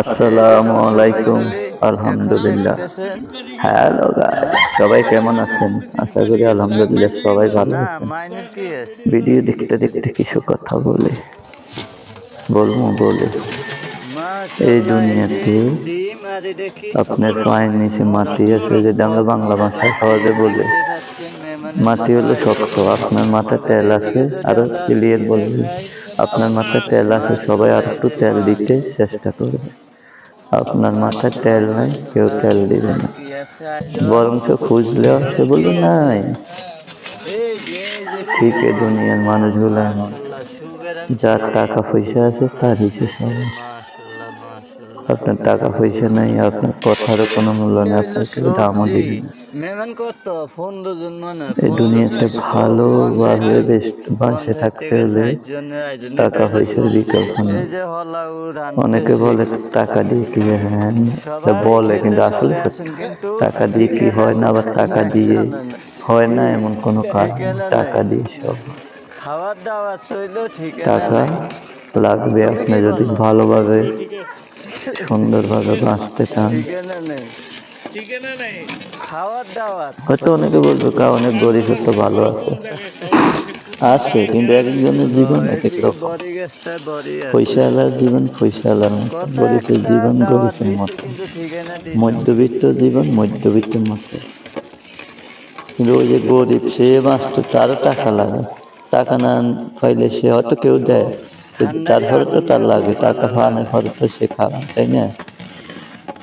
আসসালামু আলাইকুম। আলহামদুলিল্লাহ। হ্যালো সবাই কেমন আছেন? আশা করি আলহামদুলিল্লাহ সবাই ভালো আছেন। ভিডিও দেখতে দেখতে কিছু কথা বলে। বলব বলে। এই দুনিয়াতে আপনার পায়ের নিচে মাটি আছে যেটা আমরা বাংলা ভাষায় সহজে বলে। মাটি হলো শক্ত আপনার মাথায় তেল আছে আরও ক্লিয়ার বলবে। আপনার মাথায় তেল আছে সবাই আর একটু তেল দিতে চেষ্টা করবে। আপনার মাথায় তেল নাই কেউ তেল দিবে না। আছে বরঞ্চ খুঁজলেও সে বলবে, নাই, ঠিক এই দুনিয়ার মানুষগুলো এমন যার টাকা পয়সা আছে তার হিসেবে সব মাশাআল্লাহ আপনার টাকা পয়সা নাই আপনার কথারও কোনো মূল্য নেই আপনার কেউ দামও দিবে মানে এই দুনিয়াতে ভালোভাবে বেশ বাসে থাকতে হলে টাকা পয়সার বিকল্প নেই। অনেকে বলে টাকা দিয়ে কি হ্যাঁ বলে কিন্তু আসলে টাকা দিয়ে কি হয় না আবার টাকা দিয়ে হয় না এমন কোনো কাজ। টাকা দিয়ে সব। খাবার দাবার ঠিক টাকা লাগবে আপনি যদি ভালোভাবে সুন্দরভাবে বাঁচতে চান। হয়তো অনেকে বলবে, কা, অনেক গরিব তো ভালো আছে। আছে, কিন্তু এক একজনের জীবন এক এক রকম। পয়সাওয়ালার জীবন পয়সাওয়ালার মতো গরিবের জীবন গরিবের মতো। মধ্যবিত্ত জীবন মধ্যবিত্তের মতো। কিন্তু ওই যে গরিব, সে বাঁচতে তারও টাকা লাগে। টাকা না পাইলে সে হয়তো কেউ দেয়। কিন্তু তারপরে তো তার লাগে টাকা খাওয়ানোর পরে তো সে খাওয়া তাই না?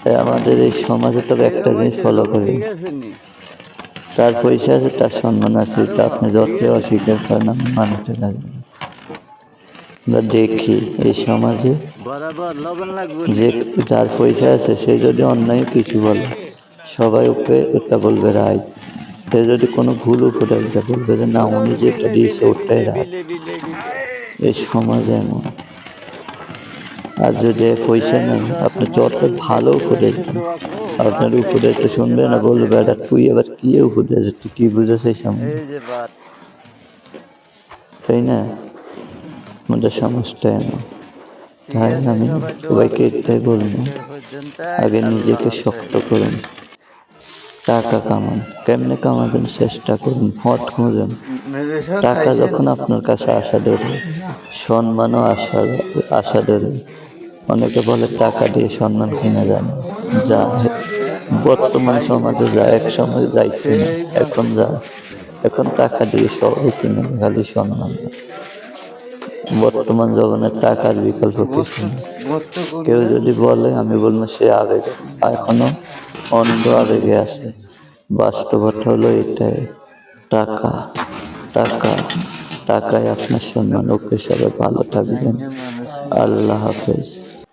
তাই আমাদের এই সমাজে তবে একটা জিনিস ফলো করি। তার পয়সা আছে তার সম্মান আছে তা আপনি যত অস্বীকার করেন আমি মানতে লাগবে। আমরা দেখি এই সমাজে যে যার পয়সা আছে সে যদি অন্যায় কিছু বলে সবাই ওকে ওটা বলবে রায়। সে যদি কোনো ভুল করে ওটা বলবে যে না উনি যেটা দিয়েছে ওটাই রায়। এই সমাজে এমন আর যদি পয়সা নেই আপনি যত ভালো উপদেশ দেন, আপনার উপরে তো শুনবে না বলবে এটা তুই এবার কি আছে তুই কি বুঝেছিস এই সামনে? তাই না? আমাদের সমাজটা এমন। তাই আমি সবাইকে এটাই বলব। আগে নিজেকে শক্ত করুন। টাকা কামান। কেমনে কামাবেন? চেষ্টা করুন ফট খুঁজুন। টাকা যখন আপনার কাছে আসা দেবে সম্মানও আশা আশা দেবে। অনেকে বলে, টাকা দিয়ে সম্মান কিনা যায় না যা বর্তমান সমাজে যা, এক সময় যাইতে না এখন যা। এখন টাকা দিয়ে সবাই কিনে, খালি সম্মান। বর্তমান জগনের টাকার বিকল্প কিছু কেউ যদি বলে, আমি বলব সে আবেগে এখনও অন্ধ আবেগে আছে বাস্তবতা হলো এটাই। টাকা টাকা টাকায় আপনার সম্মান। ওকে সবাই ভালো থাকবেন। আল্লাহ হাফেজ।